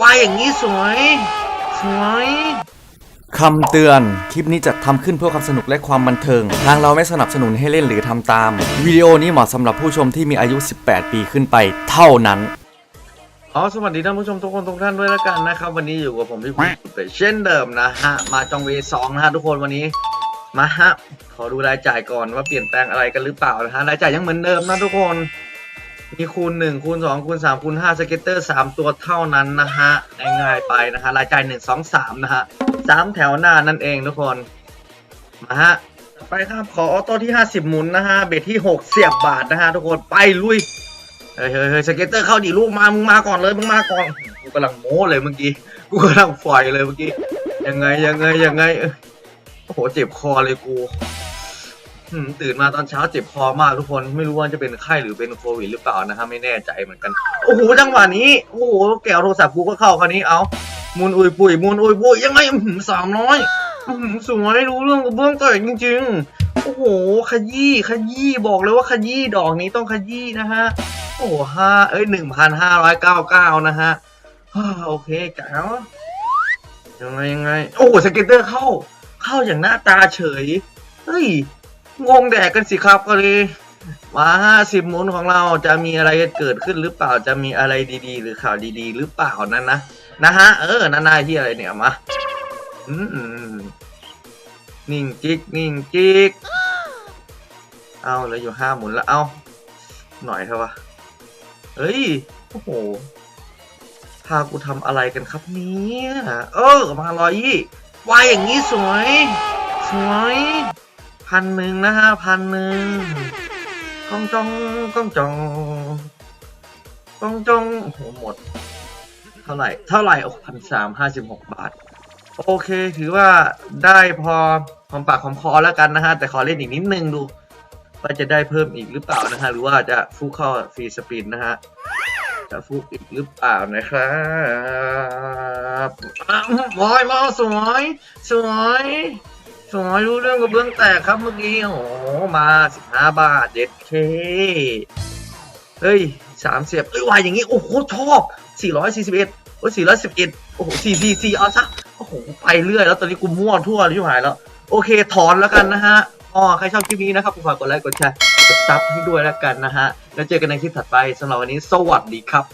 วายอย่างนี้สวย สวยคำเตือน คลิปนี้จัดทำขึ้นเพื่อความสนุกและความบันเทิง ทางเราไม่สนับสนุนให้เล่นหรือทำตาม วิดีโอนี้เหมาะสำหรับผู้ชมที่มีอายุ 18 ปีขึ้นไปเท่านั้นอ๋อสวัสดีท่านผู้ชมทุกคนทุกท่านด้วยแล้วกันนะครับ วันนี้อยู่กับผมพี่คุณเป็ดเช่นเดิมนะฮะ มาจองเวสองนะฮะทุกคนวันนี้ มาฮะ ขอดูรายจ่ายก่อนว่าเปลี่ยนแปลงอะไรกันหรือเปล่านะฮะ รายจ่ายยังเหมือนเดิมนะทุกคน มีคูณ1คูณ2คูณ3คูณ5สเก็ตเตอร์3ตัวเท่านั้นนะฮะง่ายๆไปนะฮะรายจ่าย1 2 3นะฮะสามแถวหน้านั่นเองทุกคนมาฮะไปครับขอออโต้ที่50หมุนนะฮะเบ็ดที่6เสียบบาทนะฮะทุกคนไปลุยเฮ้ยเฮ้ยเฮ้ยสเก็ตเตอร์เข้าดิลูกมามึงมาก่อนเลยมึงมาก่อนกูกำลังโม้เลยเมื่อกี้กูกำลังฝอยเลยเมื่อกี้ยังไงยังไงยังไงโอ้โหเจ็บคอเลยกู ตื่นมาตอนเช้าเจ็บคอมากทุกคนไม่รู้ว่าจะเป็นไข้หรือเป็นโควิดหรือเปล่านะฮะไม่แน่ใจเหมือนกัน โอ้โหจังหวะนี้ โอ้โหแกวโทรศัพท์กูก็เข้าคราวนี้เอามุนอุยปุยมุนอุยปุยยังไงสามน้อยสวยรู้เรื่องกับเบื้องต้นจริงๆ โอ้โห ขยี้ขยี้บอกเลยว่าขยี้ดอกนี้ต้องขยี้นะฮะ โอ้ห้าเอ้ยหนึ่งพันห้าร้อยเก้าเก้านะฮะโอเคแก้วยังไงยังไง โอ้สเก็ตเตอร์เข้า เข้าอย่างหน้าตาเฉย เฮ้ย งงแดกกันสิครับก็เลยมาห้าสิบหมุนของเราจะมีอะไรเกิดขึ้นหรือเปล่าจะมีอะไรดีๆ หรือข่าวดีๆ หรือเปล่านั้นนะนะฮะเออนานาที่อะไรเนี่ยมาอืมนิ่งจิกนิ่งจิกเอาเหลืออยู่ห้าหมุนแล้วเอาหน่อยเถอะวะเฮ้ยโอ้โหพากูทำอะไรกันครับเนี่ยเออมาร้อยยี่วายอย่างนี้สวย สวย พันหนึ่งนะฮะพันหนึ่งก้องจองก้องจองก้องจองโอ้โหหมด เท่าไหร่ เท่าไหร่โอ้พันสามห้าสิบหกบาท โอเค ถือว่าได้พอหอมปากหอมคอแล้วกันนะฮะ แต่ขอเล่นอีกนิดนึงดู ว่าจะได้เพิ่มอีกหรือเปล่านะฮะ หรือว่าจะฟุกเข้าฟรีสปินนะฮะ จะฟุกอีกหรือเปล่านะครับอ้าวบอยมากสวย สวย สวยรู้เรื่องกับเบื้องแตกครับเมื่อกี้โอ้โหมาสิบห้าบาทเด็ดเคเฮ้ยสามเสียบเอ้ยวายอย่างงี้ โอ้โหชอบสี่ร้อยสี่สิบเอ็ดโอ้ยสี่ร้อยสิบเอ็ดโอ้โหสี่สี่สี่เอาซะโอ้โหไปเรื่อยแล้วตอนนี้กูมั่วทั่วที่หายแล้ว โอเคถอนแล้วกันนะฮะอ๋อใครชอบคลิปนี้นะครับฝากกดไลค์กดแชร์กดซับให้ด้วยแล้วกันนะฮะแล้วเจอกันในคลิปถัดไปสำหรับวันนี้สวัสดีครับ